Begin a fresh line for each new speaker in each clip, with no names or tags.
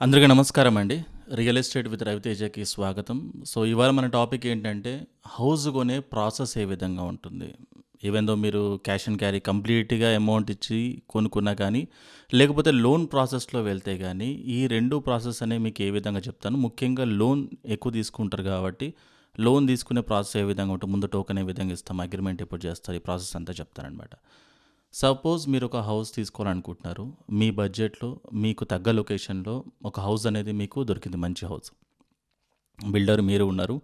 అందరికీ నమస్కారం అండి. రియల్ ఎస్టేట్ విత్ రవితేజకి స్వాగతం. సో ఇవాళ మన టాపిక్ ఏంటంటే హౌస్ కొనే ప్రాసెస్ ఏ విధంగా ఉంటుంది? ఈవెన్ మీరు క్యాష్ అండ్ క్యారీ కంప్లీట్గా అమౌంట్ ఇచ్చి కొనుక్కున్నా కానీ లేకపోతే లోన్ ప్రాసెస్లో వెళ్తే కానీ ఈ రెండు ప్రాసెస్ అనేవి మీకు ఏ విధంగా చెప్తాను. ముఖ్యంగా లోన్ ఎక్కువ తీసుకుంటారు కాబట్టి లోన్ తీసుకునే ప్రాసెస్ ఏ విధంగా ఉంటుంది? ముందు టోకెన్ ఏ విధంగా ఇస్తాం? అగ్రిమెంట్ ఎప్పుడు చేస్తారు? ఈ ప్రాసెస్ అంతా చెప్తారనమాట సపోజ్ మీరు ఒక హౌస్ తీసుకోవాలనుకుంటున్నారు మీ బడ్జెట్లో మీకు తగ్గ లొకేషన్లో ఒక హౌస్ అనేది మీకు దొరికింది మంచి హౌస్. బిల్డర్ మీరు ఉన్నారు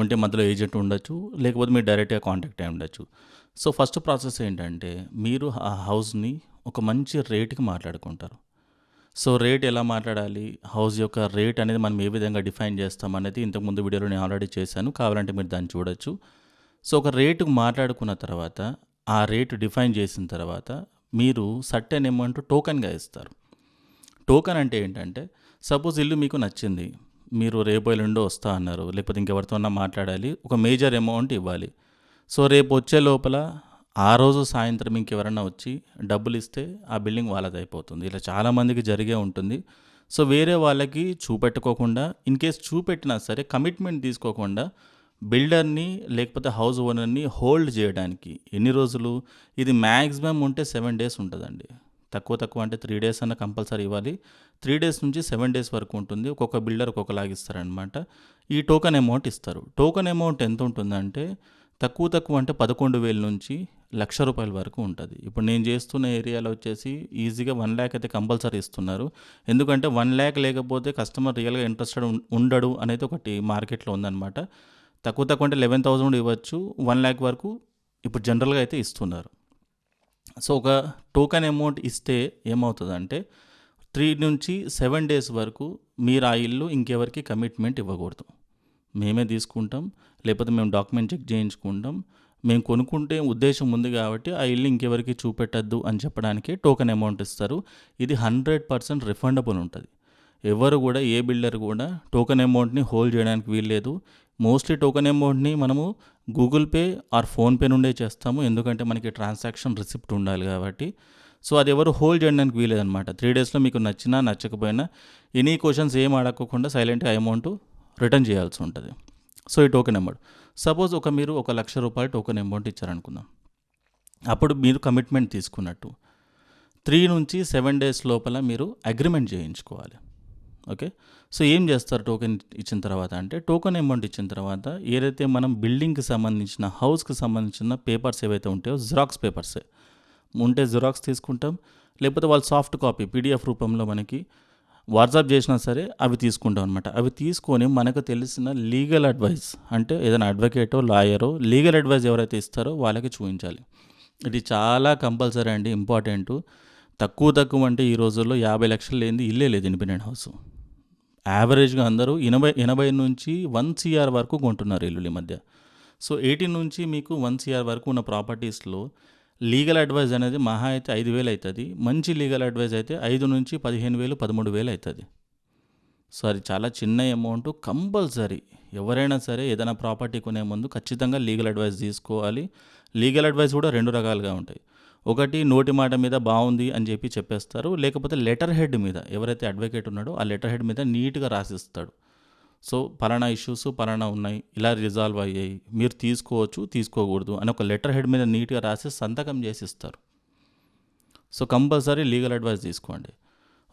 ఉంటే మధ్యలో ఏజెంట్ ఉండొచ్చు లేకపోతే మీరు డైరెక్ట్గా కాంటాక్ట్ అయి ఉండొచ్చు. సో ఫస్ట్ ప్రాసెస్ ఏంటంటే మీరు ఆ హౌస్ని ఒక మంచి రేట్కి మాట్లాడుకుంటారు. సో రేట్ ఎలా మాట్లాడాలి? హౌస్ యొక్క రేట్ అనేది మనం ఏ విధంగా డిఫైన్ చేస్తాం అనేది ఇంతకుముందు వీడియోలో నేను ఆల్రెడీ చేశాను కావాలంటే మీరు దాన్ని చూడొచ్చు. సో ఒక రేటుకు మాట్లాడుకున్న తర్వాత ఆ రేటు డిఫైన్ చేసిన తర్వాత మీరు సర్టెన్ అమౌంట్ టోకెన్గా ఇస్తారు. టోకెన్ అంటే ఏంటంటే సపోజ్ ఇల్లు మీకు నచ్చింది మీరు రేపు ఎల్లుండో వస్తా అన్నారు లేకపోతే ఇంకెవరితో మాట్లాడాలి ఒక మేజర్ అమౌంట్ ఇవ్వాలి. సో రేపు వచ్చే లోపల ఆ రోజు సాయంత్రం ఇంకెవరన్నా వచ్చి డబ్బులు ఇస్తే ఆ బిల్డింగ్ వాళ్ళది అయిపోతుంది. ఇలా చాలామందికి జరిగే ఉంటుంది. సో వేరే వాళ్ళకి చూపెట్టుకోకుండా ఇన్ కేస్ చూపెట్టినా సరే కమిట్మెంట్ తీసుకోకుండా బిల్డర్ని లేకపోతే హౌస్ ఓనర్ని హోల్డ్ చేయడానికి ఎన్ని రోజులు? ఇది మ్యాక్సిమం ఉంటే సెవెన్ డేస్ ఉంటుందండి. తక్కువ తక్కువ అంటే త్రీ డేస్ అన్న కంపల్సరీ ఇవ్వాలి. త్రీ డేస్ నుంచి సెవెన్ డేస్ వరకు ఉంటుంది. ఒక్కొక్క బిల్డర్ ఒక్కొక్కలాగా ఇస్తారనమాట ఈ టోకన్ అమౌంట్ ఇస్తారు. టోకన్ అమౌంట్ ఎంత ఉంటుందంటే తక్కువ తక్కువ అంటే పదకొండు వేల నుంచి లక్ష రూపాయల వరకు ఉంటుంది. ఇప్పుడు నేను చేస్తున్న ఏరియాలో వచ్చేసి ఈజీగా వన్ ల్యాక్ అయితే కంపల్సరీ ఇస్తున్నారు. ఎందుకంటే వన్ ల్యాక్ లేకపోతే కస్టమర్ రియల్గా ఇంట్రెస్టెడ్ ఉండడు అనేది ఒకటి మార్కెట్లో ఉందన్నమాట. తక్కువ తక్కువ అంటే లెవెన్ థౌజండ్ ఇవ్వచ్చు. వన్ ల్యాక్ వరకు ఇప్పుడు జనరల్గా అయితే ఇస్తున్నారు. సో ఒక టోకెన్ అమౌంట్ ఇస్తే ఏమవుతుందంటే త్రీ నుంచి సెవెన్ డేస్ వరకు మీరు ఆ ఇల్లు ఇంకెవరికి కమిట్మెంట్ ఇవ్వకూడదు. మేమే తీసుకుంటాం లేకపోతే మేము డాక్యుమెంట్ చెక్ చేయించుకుంటాం. మేము కొనుక్కుంటే ఉద్దేశం ఉంది కాబట్టి ఆ ఇల్లు ఇంకెవరికి చూపెట్టద్దు అని చెప్పడానికి టోకెన్ అమౌంట్ ఇస్తారు. ఇది హండ్రెడ్ పర్సెంట్ రిఫండబుల్ ఉంటుంది. ఎవరు కూడా ఏ బిల్డర్ కూడా టోకెన్ అమౌంట్ని హోల్డ్ చేయడానికి వీల్లేదు. మోస్ట్లీ టోకెన్ అమౌంట్ని మనము గూగుల్ పే ఆర్ ఫోన్పే నుండే చేస్తాము. ఎందుకంటే మనకి ట్రాన్సాక్షన్ రిసిప్ట్ ఉండాలి కాబట్టి. సో అది ఎవరు హోల్డ్ చేయడానికి వీలేదనమాట త్రీ డేస్లో మీకు నచ్చినా నచ్చకపోయినా ఎనీ క్వశ్చన్స్ ఏం అడగకుండా సైలెంట్గా అమౌంట్ రిటర్న్ చేయాల్సి ఉంటుంది. సో ఈ టోకెన్ అమౌంట్ సపోజ్ ఒక మీరు ఒక లక్ష రూపాయలు టోకెన్ అమౌంట్ ఇచ్చారనుకుందాం. అప్పుడు మీరు కమిట్మెంట్ తీసుకున్నట్టు. త్రీ నుంచి సెవెన్ డేస్ లోపల మీరు అగ్రిమెంట్ చేయించుకోవాలి. ఓకే? సో ఏం చేస్తారు టోకెన్ ఇచ్చిన తర్వాత? అంటే టోకెన్ అమౌంట్ ఇచ్చిన తర్వాత ఏదైతే మనం బిల్డింగ్కి సంబంధించిన హౌస్కి సంబంధించిన పేపర్స్ ఏవైతే ఉంటాయో జిరాక్స్ పేపర్సే ఉంటే జిరాక్స్ తీసుకుంటాం. లేకపోతే వాళ్ళు సాఫ్ట్ కాపీ పీడిఎఫ్ రూపంలో మనకి వాట్సాప్ చేసినా సరే అవి తీసుకుంటాం అనమాట అవి తీసుకొని మనకు తెలిసిన లీగల్ అడ్వైస్ అంటే ఏదైనా అడ్వకేటో లాయరో లీగల్ అడ్వైస్ ఎవరైతే ఇస్తారో వాళ్ళకి చూపించాలి. ఇది చాలా కంపల్సరీ అండి ఇంపార్టెంట్ తక్కువ తక్కువ అంటే ఈ రోజుల్లో యాభై లక్షలు లేనిది ఇల్లే లేదు ఇండిపెండెంట్ హౌస్ యావరేజ్గా అందరూ ఎనభై ఎనభై నుంచి వన్ సిఆర్ వరకు కొంటున్నారు ఇల్లు ఈ మధ్య. సో ఎయిటీన్ నుంచి మీకు వన్ సిఆర్ వరకు ఉన్న ప్రాపర్టీస్లో లీగల్ అడ్వైజ్ అనేది మహా అయితే ఐదు వేలు అవుతుంది మంచి లీగల్ అడ్వైజ్ అయితే ఐదు నుంచి పదిహేను వేలు పదమూడు వేలు అవుతుంది సో అది చాలా చిన్న అమౌంట్ కంపల్సరీ. ఎవరైనా సరే ఏదైనా ప్రాపర్టీ కొనే ముందు ఖచ్చితంగా లీగల్ అడ్వైస్ తీసుకోవాలి. లీగల్ అడ్వైస్ కూడా రెండు రకాలుగా ఉంటాయి. ఒకటి నోటి మాట మీద బాగుంది అని చెప్పి చెప్పేస్తారు. లేకపోతే లెటర్ హెడ్ మీద ఎవరైతే అడ్వకేట్ ఉన్నాడో ఆ లెటర్ హెడ్ మీద నీట్గా రాసిస్తాడు. సో పలానా ఇష్యూస్ పలానా ఉన్నాయి ఇలా రిజాల్వ్ అయ్యాయి మీరు తీసుకోవచ్చు తీసుకోకూడదు అని ఒక లెటర్ హెడ్ మీద నీట్గా రాసి సంతకం చేసి ఇస్తారు సో కంపల్సరీ లీగల్ అడ్వైస్ తీసుకోండి.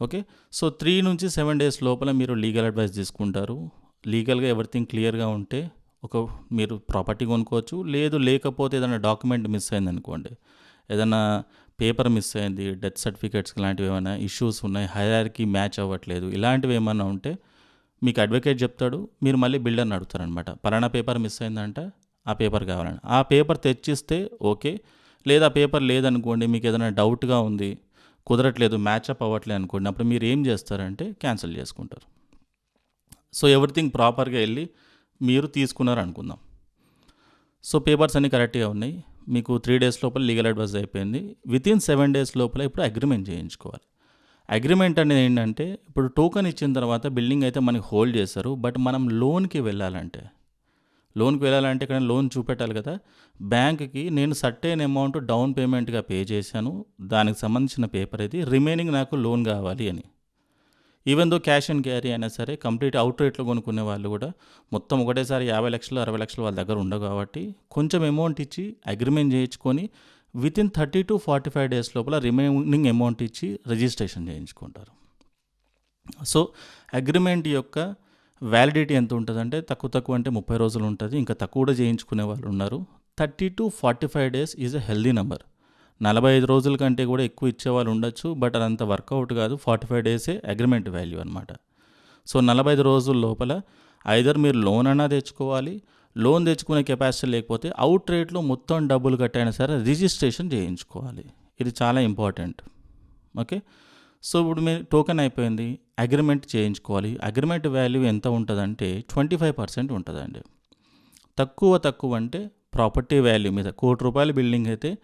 ఓకే? సో త్రీ నుంచి సెవెన్ డేస్ లోపల మీరు లీగల్ అడ్వైస్ తీసుకుంటారు. లీగల్గా ఎవరిథింగ్ క్లియర్గా ఉంటే ఒక మీరు ప్రాపర్టీ కొనుక్కోవచ్చు. లేదు లేకపోతే ఏదైనా డాక్యుమెంట్ మిస్ అయింది అనుకోండి ఏదైనా పేపర్ మిస్ అయింది డెత్ సర్టిఫికేట్స్ లాంటివి ఏమైనా ఇష్యూస్ ఉన్నాయి హైరార్కి మ్యాచ్ అవ్వట్లేదు ఇలాంటివి ఏమైనా ఉంటే మీకు అడ్వకేట్ చెప్తాడు మీరు మళ్ళీ బిల్డర్ని అడుగుతారనమాట పలానా పేపర్ మిస్ అయిందంటే ఆ పేపర్ కావాలని. ఆ పేపర్ తెచ్చిస్తే ఓకే లేదా పేపర్ లేదనుకోండి మీకు ఏదైనా డౌట్గా ఉంది కుదరట్లేదు మ్యాచ్అప్ అవ్వట్లేదు అనుకోండి అప్పుడు మీరు ఏం చేస్తారంటే క్యాన్సిల్ చేసుకుంటారు. సో ఎవ్రీథింగ్ ప్రాపర్గా వెళ్ళి మీరు తీసుకున్నారు అనుకుందాం సో పేపర్స్ అన్నీ కరెక్ట్గా ఉన్నాయి. మీకు త్రీ డేస్ లోపల లీగల్ అడ్వైస్ అయిపోయింది. విత్ ఇన్ సెవెన్ డేస్ లోపల ఇప్పుడు అగ్రిమెంట్ చేయించుకోవాలి. అగ్రిమెంట్ అనేది ఏంటంటే ఇప్పుడు టోకెన్ ఇచ్చిన తర్వాత బిల్డింగ్ అయితే మనకి హోల్డ్ చేస్తారు. బట్ మనం లోన్కి వెళ్ళాలంటే లోన్కి వెళ్ళాలంటే ఇక్కడ లోన్ చూపెట్టాలి కదా. బ్యాంక్కి నేను సర్టైన్ అమౌంట్ డౌన్ పేమెంట్గా పే చేశాను. దానికి సంబంధించిన పేపర్ అయితే రిమైనింగ్ నాకు లోన్ కావాలి అని. Even though cash and carry అయినా సరే కంప్లీట్ అవుట్ రేట్లో కొనుక్కునే వాళ్ళు కూడా మొత్తం ఒకటేసారి యాభై లక్షలు అరవై లక్షలు వాళ్ళ దగ్గర ఉండవు కాబట్టి కొంచెం అమౌంట్ ఇచ్చి అగ్రిమెంట్ చేయించుకొని within thirty to forty five days లోపల రిమైనింగ్ అమౌంట్ ఇచ్చి రిజిస్ట్రేషన్ చేయించుకుంటారు. సో అగ్రిమెంట్ యొక్క వ్యాలిడిటీ ఎంత ఉంటుందంటే తక్కువ తక్కువ అంటే ముప్పై రోజులు ఉంటుంది. ఇంకా తక్కువ కూడా చేయించుకునే వాళ్ళు ఉన్నారు. Thirty to forty five days is a healthy number నలభై ఐదు రోజుల కంటే కూడా ఎక్కువ ఇచ్చేవాళ్ళు ఉండొచ్చు బట్ అదంత వర్కౌట్ కాదు. ఫార్టీ ఫైవ్ డేసే అగ్రిమెంట్ వాల్యూ అనమాట సో నలభై ఐదు రోజుల లోపల ఐదర్ మీరు లోన్ అన్నా తెచ్చుకోవాలి. లోన్ తెచ్చుకునే కెపాసిటీ లేకపోతే అవుట్ రేట్లో మొత్తం డబ్బులు కట్టైనా సరే రిజిస్ట్రేషన్ చేయించుకోవాలి. ఇది చాలా ఇంపార్టెంట్. ఓకే? సో ఇప్పుడు మీరు టోకెన్ అయిపోయింది. అగ్రిమెంట్ చేయించుకోవాలి. అగ్రిమెంట్ వాల్యూ ఎంత ఉంటుందంటే ట్వంటీ ఫైవ్ పర్సెంట్ ఉంటుందండి. తక్కువ తక్కువ అంటే ప్రాపర్టీ వాల్యూ మీద కోటి రూపాయల బిల్డింగ్ అయితే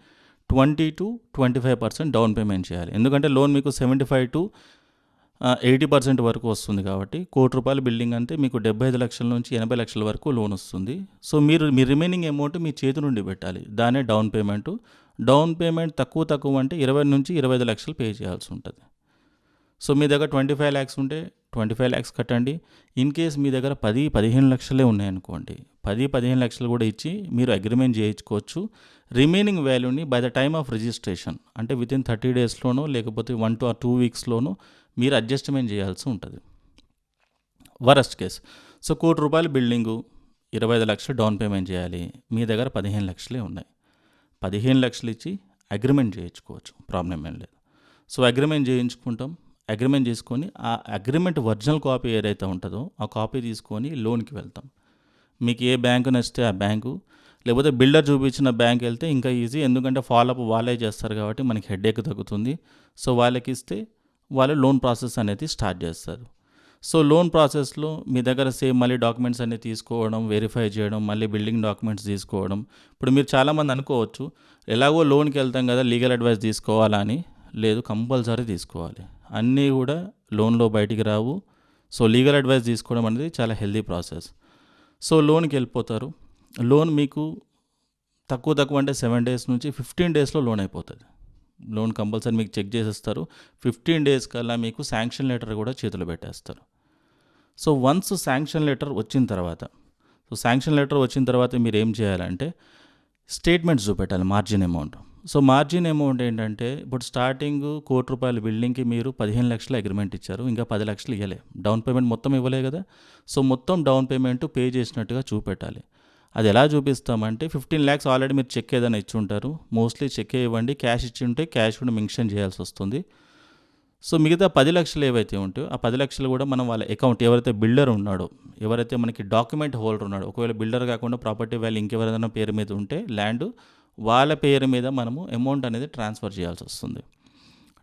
twenty to twenty five percent down payment చేయాలి. ఎందుకంటే లోన్ మీకు seventy five to eighty percent వరకు వస్తుంది కాబట్టి కోటి రూపాయల బిల్డింగ్ అంటే మీకు డెబ్బై ఐదు లక్షల నుంచి ఎనభై లక్షల వరకు లోన్ వస్తుంది. సో మీరు మీ రిమైనింగ్ అమౌంట్ మీ చేతి నుండి పెట్టాలి. దానే డౌన్ పేమెంట్. డౌన్ పేమెంట్ తక్కువ తక్కువ అంటే ఇరవై నుంచి ఇరవై ఐదు లక్షలు పే చేయాల్సి ఉంటుంది. సో మీ దగ్గర ట్వంటీ ఫైవ్ ల్యాక్స్ ఉంటే ట్వంటీ ఫైవ్ ల్యాక్స్ కట్టండి. ఇన్ కేస్ మీ దగ్గర పది పదిహేను లక్షలే ఉన్నాయనుకోండి. పది పదిహేను లక్షలు కూడా ఇచ్చి మీరు అగ్రిమెంట్ చేయించుకోవచ్చు. రిమైనింగ్ వాల్యూని by the time of registration అంటే విత్ ఇన్ థర్టీ డేస్లోనో లేకపోతే వన్ టు ఆర్ టూ వీక్స్లోనో మీరు అడ్జస్ట్మెంట్ చేయాల్సి ఉంటుంది. Worst case. సో కోటి రూపాయల బిల్డింగు ఇరవై ఐదు లక్షలు డౌన్ పేమెంట్ చేయాలి. మీ దగ్గర పదిహేను లక్షలే ఉన్నాయి. పదిహేను లక్షలు ఇచ్చి అగ్రిమెంట్ చేయించుకోవచ్చు. ప్రాబ్లం ఏం లేదు. So agreement చేయించుకుంటాం. అగ్రిమెంట్ చేసుకొని ఆ అగ్రిమెంట్ ఒరిజినల్ కాపీ ఏదైతే ఉంటుందో ఆ కాపీ తీసుకొని లోన్కి వెళ్తాం. మీకు ఏ బ్యాంకు నచ్చితే ఆ బ్యాంకు లేకపోతే బిల్డర్ చూపించిన బ్యాంక్ వెళ్తే ఇంకా ఈజీ ఎందుకంటే ఫాలోఅప్ వాళ్ళే చేస్తారు కాబట్టి మనకి హెడేక్ తగ్గుతుంది. సో వాళ్ళకి ఇస్తే వాళ్ళు లోన్ ప్రాసెస్ అనేది స్టార్ట్ చేస్తారు. సో లోన్ ప్రాసెస్లో మీ దగ్గర సేమ్ మళ్ళీ డాక్యుమెంట్స్ అన్ని తీసుకోవడం వెరిఫై చేయడం మళ్ళీ బిల్డింగ్ డాక్యుమెంట్స్ తీసుకోవడం. ఇప్పుడు మీరు చాలామంది అనుకోవచ్చు ఎలాగో లోన్కి వెళ్తాం కదా లీగల్ అడ్వైస్ తీసుకోవాలా అని లేదు కంపల్సరీ తీసుకోవాలి. అన్నీ కూడా లోన్లో బయటికి రావు. సో లీగల్ అడ్వైస్ తీసుకోవడం అనేది చాలా హెల్దీ ప్రాసెస్. సో లోన్కి వెళ్ళిపోతారు. లోన్ మీకు తక్కువ తక్కువ అంటే సెవెన్ డేస్ నుంచి ఫిఫ్టీన్ డేస్లో లోన్ అయిపోతుంది. లోన్ కంపల్సరీ మీకు చెక్ చేసేస్తారు. ఫిఫ్టీన్ డేస్ కల్లా మీకు శాంక్షన్ లెటర్ కూడా చేతులు పెట్టేస్తారు. సో వన్స్ శాంక్షన్ లెటర్ వచ్చిన తర్వాత సో శాంక్షన్ లెటర్ వచ్చిన తర్వాత మీరు ఏం చేయాలంటే స్టేట్మెంట్స్ చూపెట్టాలి margin amount. So margin amount ఏంటంటే ఇప్పుడు స్టార్టింగ్ కోటి రూపాయల బిల్డింగ్కి మీరు పదిహేను లక్షల అగ్రిమెంట్ ఇచ్చారు ఇంకా పది లక్షలు ఇవ్వలే డౌన్ పేమెంట్ మొత్తం ఇవ్వలే కదా. సో మొత్తం డౌన్ పేమెంట్ పే చేసినట్టుగా చూపెట్టాలి. అది ఎలా చూపిస్తామంటే ఫిఫ్టీన్ ల్యాక్స్ ఆల్రెడీ మీరు చెక్ ఏదైనా ఇచ్చి ఉంటారు మోస్ట్లీ చెక్ ఇవ్వండి క్యాష్ ఇచ్చి ఉంటే క్యాష్ కూడా మెన్షన్ చేయాల్సి వస్తుంది. సో మిగతా పది లక్షలు ఏవైతే ఉంటాయో ఆ పది లక్షలు కూడా మనం వాళ్ళ అకౌంట్ ఎవరైతే బిల్డర్ ఉన్నాడో ఎవరైతే మనకి డాక్యుమెంట్ హోల్డర్ ఉన్నాడో ఒకవేళ బిల్డర్ కాకుండా ప్రాపర్టీ వాల్యూ ఇంకెవరైనా పేరు మీద ఉంటే ల్యాండ్ వాళ్ళ పేరు మీద మనము అమౌంట్ అనేది ట్రాన్స్ఫర్ చేయాల్సి వస్తుంది.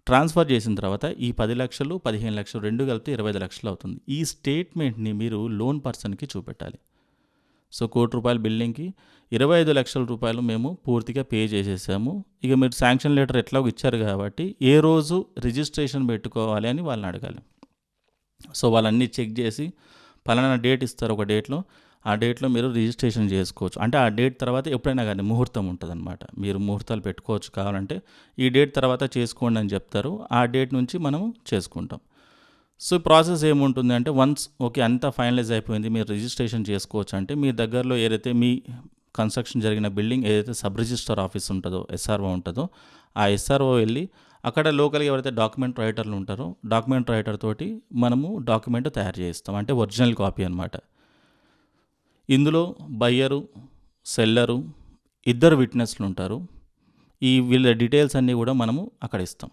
ట్రాన్స్ఫర్ చేసిన తర్వాత ఈ పది లక్షలు పదిహేను లక్షలు రెండు కలిపితే ఇరవై ఐదు లక్షలు అవుతుంది. ఈ స్టేట్మెంట్ని మీరు లోన్ పర్సన్కి చూపెట్టాలి. సో కోటి రూపాయల బిల్డింగ్కి ఇరవై ఐదు లక్షల రూపాయలు మేము పూర్తిగా పే చేసేసాము. ఇక మీరు శాంక్షన్ లెటర్ ఎట్లాగో ఇచ్చారు కాబట్టి ఏ రోజు రిజిస్ట్రేషన్ పెట్టుకోవాలి అని వాళ్ళని అడగాలి. సో వాళ్ళన్నీ చెక్ చేసి పలానా డేట్ ఇస్తారు ఒక డేట్లో ఆ డేట్లో మీరు రిజిస్ట్రేషన్ చేసుకోవచ్చు. అంటే ఆ డేట్ తర్వాత ఎప్పుడైనా కానీ ముహూర్తం ఉంటుందన్నమాట. మీరు ముహూర్తాలు పెట్టుకోవచ్చు కావాలంటే ఈ డేట్ తర్వాత చేసుకోండి అని చెప్తారు. ఆ డేట్ నుంచి మనము చేసుకుంటాం. సో ప్రాసెస్ ఏముంటుంది అంటే వన్స్ ఓకే అంతా ఫైనలైజ్ అయిపోయింది మీరు రిజిస్ట్రేషన్ చేసుకోవచ్చు అంటే మీ దగ్గరలో ఏదైతే మీ కన్స్ట్రక్షన్ జరిగిన బిల్డింగ్ ఏదైతే సబ్ రిజిస్టర్ ఆఫీస్ ఉంటుందో ఎస్ఆర్ఓ ఉంటుందో ఆ ఎస్ఆర్ఓ వెళ్ళి అక్కడ లోకల్గా ఎవరైతే డాక్యుమెంట్ రైటర్లు ఉంటారో డాక్యుమెంట్ రైటర్ తోటి మనము డాక్యుమెంట్ తయారు చేస్తాం అంటే ఒరిజినల్ కాపీ అనమాట ఇందులో బయ్యరు సెల్లరు ఇద్దరు విట్నెస్లు ఉంటారు ఈ వీళ్ళ డీటెయిల్స్ అన్నీ కూడా మనము అక్కడ ఇస్తాం.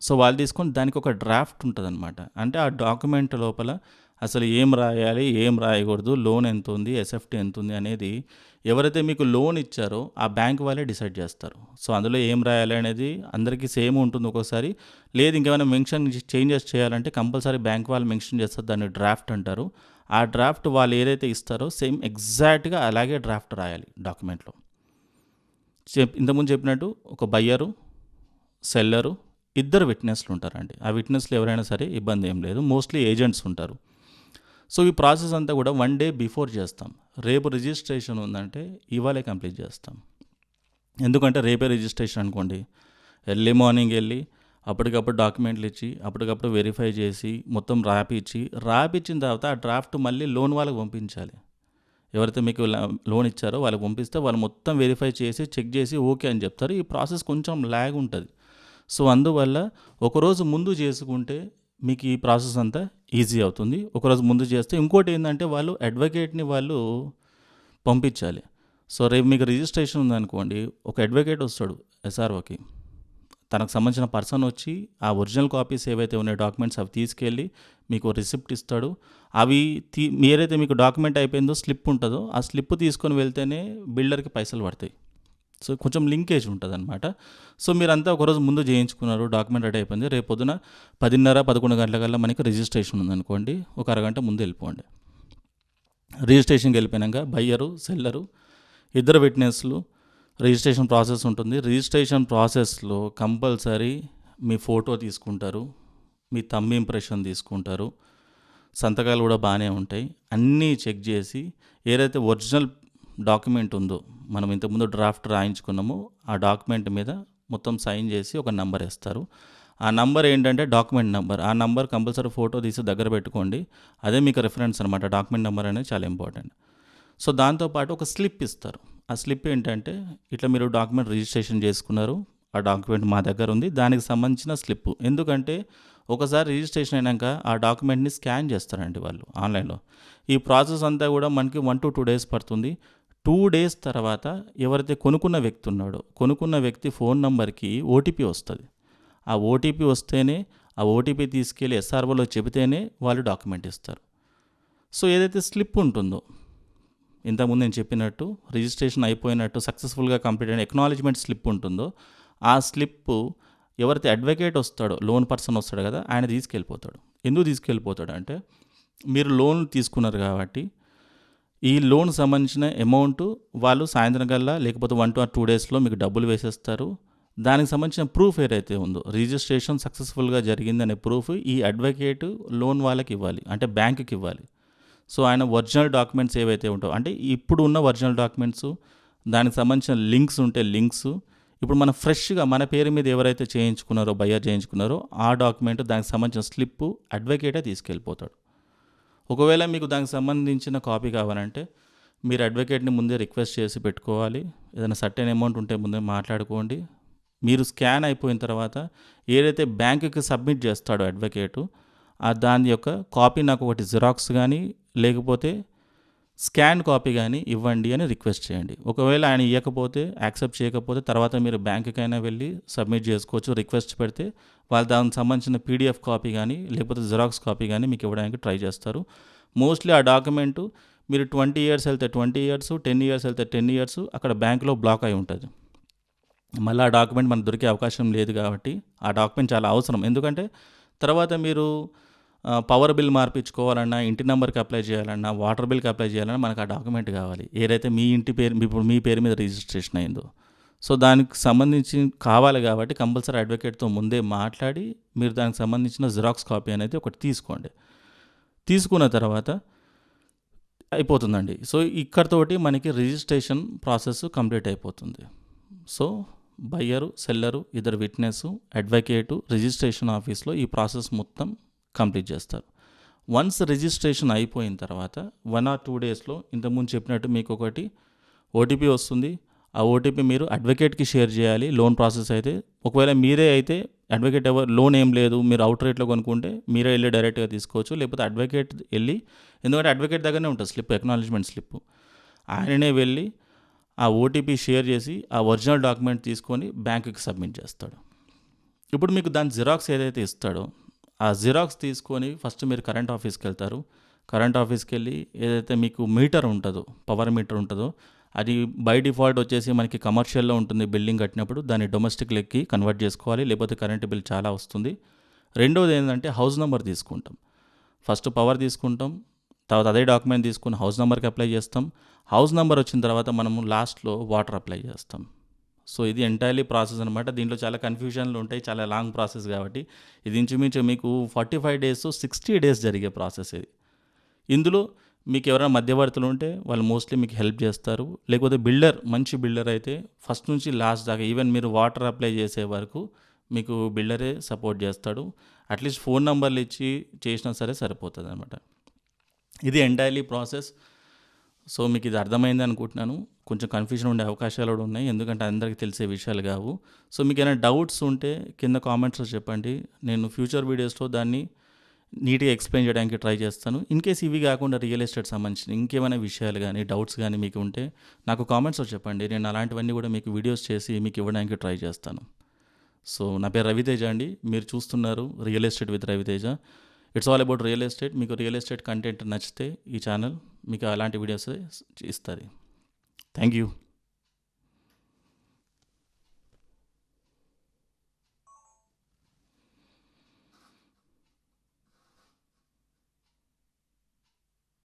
సో వాళ్ళు తీసుకొని దానికి ఒక డ్రాఫ్ట్ ఉంటుంది అనమాట అంటే ఆ డాక్యుమెంట్ లోపల అసలు ఏం రాయాలి ఏం రాయకూడదు లోన్ ఎంత ఉంది ఎస్ఎఫ్టీ ఎంత ఉంది అనేది ఎవరైతే మీకు లోన్ ఇచ్చారో ఆ బ్యాంక్ వాళ్ళే డిసైడ్ చేస్తారు. సో అందులో ఏం రాయాలి అనేది అందరికీ సేమ్ ఉంటుంది ఒక్కోసారి. లేదు ఇంకేమైనా మెన్షన్ చేంజెస్ చేయాలంటే కంపల్సరీ బ్యాంక్ వాళ్ళు మెన్షన్ చేస్తారు దాన్ని డ్రాఫ్ట్ అంటారు. ఆ డ్రాఫ్ట్ వాళ్ళు ఏదైతే ఇస్తారో సేమ్ ఎగ్జాక్ట్గా అలాగే డ్రాఫ్ట్ రాయాలి డాక్యుమెంట్లో. చెప్ ఇంతకుముందు చెప్పినట్టు ఒక బయ్యరు సెల్లరు ఇద్దరు విట్నెస్లు ఉంటారండి. ఆ విట్నెస్లు ఎవరైనా సరే ఇబ్బంది ఏం లేదు. మోస్ట్లీ ఏజెంట్స్ ఉంటారు. సో ఈ ప్రాసెస్ అంతా కూడా వన్ డే బిఫోర్ చేస్తాం. రేపు రిజిస్ట్రేషన్ ఉందంటే ఇవాళే కంప్లీట్ చేస్తాం. ఎందుకంటే రేపే రిజిస్ట్రేషన్ అనుకోండి. ఎర్లీ మార్నింగ్ వెళ్ళి అప్పటికప్పుడు డాక్యుమెంట్లు ఇచ్చి అప్పటికప్పుడు వెరిఫై చేసి మొత్తం రాపిచ్చి రాపిచ్చిన తర్వాత ఆ డ్రాఫ్ట్ మళ్ళీ లోన్ వాళ్ళకి పంపించాలి. ఎవరైతే మీకు లోన్ ఇచ్చారో వాళ్ళకి పంపిస్తే వాళ్ళు మొత్తం వెరిఫై చేసి చెక్ చేసి ఓకే అని చెప్తారు. ఈ ప్రాసెస్ కొంచెం ల్యాగ్ ఉంటుంది. సో అందువల్ల ఒకరోజు ముందు చేసుకుంటే మీకు ఈ ప్రాసెస్ అంతా ఈజీ అవుతుంది. ఒకరోజు ముందు చేస్తే ఇంకోటి ఏంటంటే వాళ్ళు అడ్వకేట్ని వాళ్ళు పంపించాలి. సో రేపు మీకు రిజిస్ట్రేషన్ ఉందనుకోండి ఒక అడ్వకేట్ వస్తాడు ఎస్ఆర్ఓకి. తనకు సంబంధించిన పర్సన్ వచ్చి ఆ ఒరిజినల్ కాపీస్ ఏవైతే ఉన్నాయో డాక్యుమెంట్స్ అవి తీసుకెళ్ళి మీకు రిసిప్ట్ ఇస్తాడు. అవి తీ ఏదైతే మీకు డాక్యుమెంట్ అయిపోయిందో స్లిప్ ఉంటుందో ఆ స్లిప్ తీసుకొని వెళ్తేనే బిల్డర్కి పైసలు పడతాయి. సో కొంచెం లింకేజ్ ఉంటుంది అనమాట సో మీరంతా ఒకరోజు ముందు చేయించుకున్నారు డాక్యుమెంట్ రెడీ అయిపోయింది. రేపు పొద్దున పదిన్నర పదకొండు గంటల కల్లా మనకి రిజిస్ట్రేషన్ ఉందనుకోండి. ఒక అరగంట ముందు వెళ్ళిపోండి. రిజిస్ట్రేషన్కి వెళ్ళిపోయినాక బయ్యరు సెల్లరు ఇద్దరు విట్నెస్లు రిజిస్ట్రేషన్ ప్రాసెస్ ఉంటుంది. రిజిస్ట్రేషన్ ప్రాసెస్లో కంపల్సరీ మీ ఫోటో తీసుకుంటారు. మీ తమ్ ఇంప్రెషన్ తీసుకుంటారు. సంతకాలు కూడా బాగానే ఉంటాయి. అన్నీ చెక్ చేసి ఏదైతే ఒరిజినల్ డాక్యుమెంట్ ఉందో మనం ఇంతకుముందు డ్రాఫ్ట్ రాయించుకున్నామో ఆ డాక్యుమెంట్ మీద మొత్తం సైన్ చేసి ఒక నెంబర్ ఇస్తారు ఆ నంబర్ ఏంటంటే డాక్యుమెంట్ నెంబర్. ఆ నెంబర్ కంపల్సరీ ఫోటో తీసి దగ్గర పెట్టుకోండి. అదే మీకు రిఫరెన్స్ అనమాట డాక్యుమెంట్ నెంబర్ అనేది చాలా ఇంపార్టెంట్. సో దాంతోపాటు ఒక స్లిప్ ఇస్తారు. ఆ స్లిప్ ఏంటంటే ఇట్లా మీరు డాక్యుమెంట్ రిజిస్ట్రేషన్ చేసుకున్నారు ఆ డాక్యుమెంట్ మా దగ్గర ఉంది దానికి సంబంధించిన స్లిప్. ఎందుకంటే ఒకసారి రిజిస్ట్రేషన్ అయినాక ఆ డాక్యుమెంట్ని స్కాన్ చేస్తారండి వాళ్ళు ఆన్లైన్లో. ఈ ప్రాసెస్ అంతా కూడా మనకి వన్ టు టూ డేస్ పడుతుంది. టూ డేస్ తర్వాత ఎవరైతే కొనుక్కున్న వ్యక్తి ఉన్నాడో కొనుక్కున్న వ్యక్తి ఫోన్ నంబర్కి ఓటీపీ వస్తుంది. ఆ ఓటీపీ వస్తేనే ఆ ఓటీపీ తీసుకెళ్ళి ఎస్ఆర్ఓలో చెబితేనే వాళ్ళు డాక్యుమెంట్ ఇస్తారు. సో ఏదైతే స్లిప్ ఉంటుందో ఇంతకుముందు నేను చెప్పినట్టు రిజిస్ట్రేషన్ అయిపోయినట్టు సక్సెస్ఫుల్గా కంప్లీట్ అయిన ఎక్నాలజ్మెంట్ స్లిప్ ఉంటుందో ఆ స్లిప్ ఎవరైతే అడ్వకేట్ వస్తాడో లోన్ పర్సన్ వస్తాడు కదా ఆయన తీసుకెళ్ళిపోతాడు. ఎందుకు తీసుకెళ్ళిపోతాడు అంటే మీరు లోన్ తీసుకున్నారు కాబట్టి ఈ లోన్ సంబంధించిన అమౌంట్ వాళ్ళు సాయంత్రం కల్లా లేకపోతే వన్ టు టూ డేస్లో మీకు డబ్బులు వేసేస్తారు. దానికి సంబంధించిన ప్రూఫ్ ఏదైతే ఉందో రిజిస్ట్రేషన్ సక్సెస్ఫుల్గా జరిగిందనే ప్రూఫ్ ఈ అడ్వకేట్ లోన్ వాళ్ళకి ఇవ్వాలి. అంటే బ్యాంకుకి ఇవ్వాలి. సో ఆయన ఒరిజినల్ డాక్యుమెంట్స్ ఏవైతే ఉంటాయో అంటే ఇప్పుడు ఉన్న ఒరిజినల్ డాక్యుమెంట్స్ దానికి సంబంధించిన లింక్స్ ఉంటే లింక్స్. ఇప్పుడు మనం ఫ్రెష్గా మన పేరు మీద ఎవరైతే చేయించుకున్నారో బయ్యర్ చేయించుకున్నారో ఆ డాక్యుమెంట్ దానికి సంబంధించిన స్లిప్ అడ్వకేటే తీసుకెళ్ళిపోతాడు. ఒకవేళ మీకు దానికి సంబంధించిన కాపీ కావాలంటే మీరు అడ్వకేట్ని ముందే రిక్వెస్ట్ చేసి పెట్టుకోవాలి. ఏదైనా సర్టెన్ అమౌంట్ ఉంటే ముందే మాట్లాడుకోండి. మీరు స్కాన్ అయిపోయిన తర్వాత ఏదైతే బ్యాంకుకి సబ్మిట్ చేస్తాడో అడ్వకేటు ఆ దాని యొక్క కాపీ నాకు ఒకటి జిరాక్స్ కానీ లేకపోతే స్కాన్ కాపీ కానీ ఇవ్వండి అని రిక్వెస్ట్ చేయండి. ఒకవేళ ఆయన ఇవ్వకపోతే యాక్సెప్ట్ చేయకపోతే తర్వాత మీరు బ్యాంకుకైనా వెళ్ళి సబ్మిట్ చేసుకోవచ్చు రిక్వెస్ట్ పెడితే వాళ్ళు దానికి సంబంధించిన పీడిఎఫ్ కాపీ కానీ లేకపోతే జిరాక్స్ కాపీ కానీ మీకు ఇవ్వడానికి ట్రై చేస్తారు. మోస్ట్లీ ఆ డాక్యుమెంటు మీరు ట్వంటీ ఇయర్స్ వెళ్తే ట్వంటీ ఇయర్స్ టెన్ ఇయర్స్ వెళ్తే టెన్ ఇయర్స్ అక్కడ బ్యాంకులో బ్లాక్ అయి ఉంటుంది. మళ్ళీ ఆ డాక్యుమెంట్ మనకు దొరికే అవకాశం లేదు కాబట్టి ఆ డాక్యుమెంట్ చాలా అవసరం. ఎందుకంటే తర్వాత మీరు పవర్ బిల్ మార్పించుకోవాలన్నా ఇంటి నెంబర్కి అప్లై చేయాలన్నా వాటర్ బిల్కి అప్లై చేయాలన్నా మనకు ఆ డాక్యుమెంట్ కావాలి. ఏదైతే మీ ఇంటి పేరు ఇప్పుడు మీ పేరు మీద రిజిస్ట్రేషన్ అయిందో. సో దానికి సంబంధించి కావాలి కాబట్టి కంపల్సరీ అడ్వకేట్తో ముందే మాట్లాడి మీరు దానికి సంబంధించిన జిరాక్స్ కాపీ అనేది ఒకటి తీసుకోండి. తీసుకున్న తర్వాత అయిపోతుందండి. సో ఇక్కడతోటి మనకి రిజిస్ట్రేషన్ ప్రాసెస్ కంప్లీట్ అయిపోతుంది. సో బయ్యరు సెల్లరు ఇద్దరు విట్నెస్ అడ్వకేటు రిజిస్ట్రేషన్ ఆఫీస్లో ఈ ప్రాసెస్ మొత్తం కంప్లీట్ చేస్తారు. వన్స్ రిజిస్ట్రేషన్ అయిపోయిన తర్వాత వన్ ఆర్ టూ డేస్లో ఇంతకుముందు చెప్పినట్టు మీకు ఒకటి ఓటీపీ వస్తుంది. ఆ ఓటీపీ మీరు అడ్వకేట్కి షేర్ చేయాలి. లోన్ ప్రాసెస్ అయితే ఒకవేళ మీరే అయితే అడ్వకేట్ ఎవరు లోన్ ఏం లేదు మీరు అవుట్ రేట్లో కొనుక్కుంటే మీరే వెళ్ళి డైరెక్ట్గా తీసుకోవచ్చు. లేకపోతే అడ్వకేట్ వెళ్ళి ఎందుకంటే అడ్వకేట్ దగ్గరనే ఉంటుంది స్లిప్ ఎక్నాలజ్మెంట్ స్లిప్ ఆయననే వెళ్ళి ఆ ఓటీపీ షేర్ చేసి ఆ ఒరిజినల్ డాక్యుమెంట్ తీసుకొని బ్యాంకుకి సబ్మిట్ చేస్తాడు. ఇప్పుడు మీకు దాని జిరాక్స్ ఏదైతే ఇస్తాడో ఆ జిరాక్స్ తీసుకొని ఫస్ట్ మీరు కరెంట్ ఆఫీస్కి వెళ్తారు కరెంట్ ఆఫీస్కి వెళ్ళి ఏదైతే మీకు మీటర్ ఉంటుందో పవర్ మీటర్ ఉంటుందో అది బై డిఫాల్ట్ వచ్చేసి మనకి కమర్షియల్లో ఉంటుంది బిల్డింగ్ కట్టినప్పుడు దాన్ని డొమెస్టిక్ లెక్కి కన్వర్ట్ చేసుకోవాలి. లేకపోతే కరెంట్ బిల్ చాలా వస్తుంది. రెండోది ఏంటంటే హౌస్ నెంబర్ తీసుకుంటాం. ఫస్ట్ పవర్ తీసుకుంటాం. తర్వాత అదే డాక్యుమెంట్ తీసుకుని హౌస్ నెంబర్కి అప్లై చేస్తాం. హౌస్ నెంబర్ వచ్చిన తర్వాత మనము లాస్ట్లో వాటర్ అప్లై చేస్తాం. సో ఇది ఎంటైర్లీ ప్రాసెస్ అనమాట దీంట్లో చాలా కన్ఫ్యూజన్లు ఉంటాయి చాలా లాంగ్ ప్రాసెస్ కాబట్టి. ఇది ఇంచుమించు మీకు forty five days sixty days జరిగే ప్రాసెస్ ఇది. ఇందులో మీకు ఎవరైనా మధ్యవర్తులు ఉంటే వాళ్ళు మోస్ట్లీ మీకు హెల్ప్ చేస్తారు. లేకపోతే బిల్డర్ మంచి బిల్డర్ అయితే ఫస్ట్ నుంచి లాస్ట్ దాకా ఈవెన్ మీరు వాటర్ అప్లై చేసే వరకు మీకు బిల్డరే సపోర్ట్ చేస్తాడు. అట్లీస్ట్ ఫోన్ నెంబర్లు ఇచ్చి చేసినా సరే సరిపోతుంది అనమాట ఇది ఎంటైర్లీ ప్రాసెస్ సో మీకు ఇది అర్థమైంది అనుకుంటున్నాను. కొంచెం కన్ఫ్యూజన్ ఉండే అవకాశాలు కూడా ఉన్నాయి. ఎందుకంటే అందరికీ తెలిసే విషయాలు కావు. సో మీకు ఏమైనా డౌట్స్ ఉంటే కింద కామెంట్స్లో చెప్పండి. నేను ఫ్యూచర్ వీడియోస్లో దాన్ని నీట్గా ఎక్స్ప్లెయిన్ చేయడానికి ట్రై చేస్తాను. ఇన్ కేస్ ఇవి కాకుండా రియల్ ఎస్టేట్ సంబంధించిన ఇంకేమైనా విషయాలు కానీ డౌట్స్ కానీ మీకు ఉంటే నాకు కామెంట్స్లో చెప్పండి. నేను అలాంటివన్నీ కూడా మీకు వీడియోస్ చేసి మీకు ఇవ్వడానికి ట్రై చేస్తాను. సో నా పేరు రవితేజ అండి. మీరు చూస్తున్నారు real estate with Raviteja it's all about real estate మీకు రియల్ ఎస్టేట్ కంటెంట్ నచ్చితే ఈ ఛానల్ మీకు అలాంటి వీడియోస్ ఇస్తుంది థ్యాంక్ యూ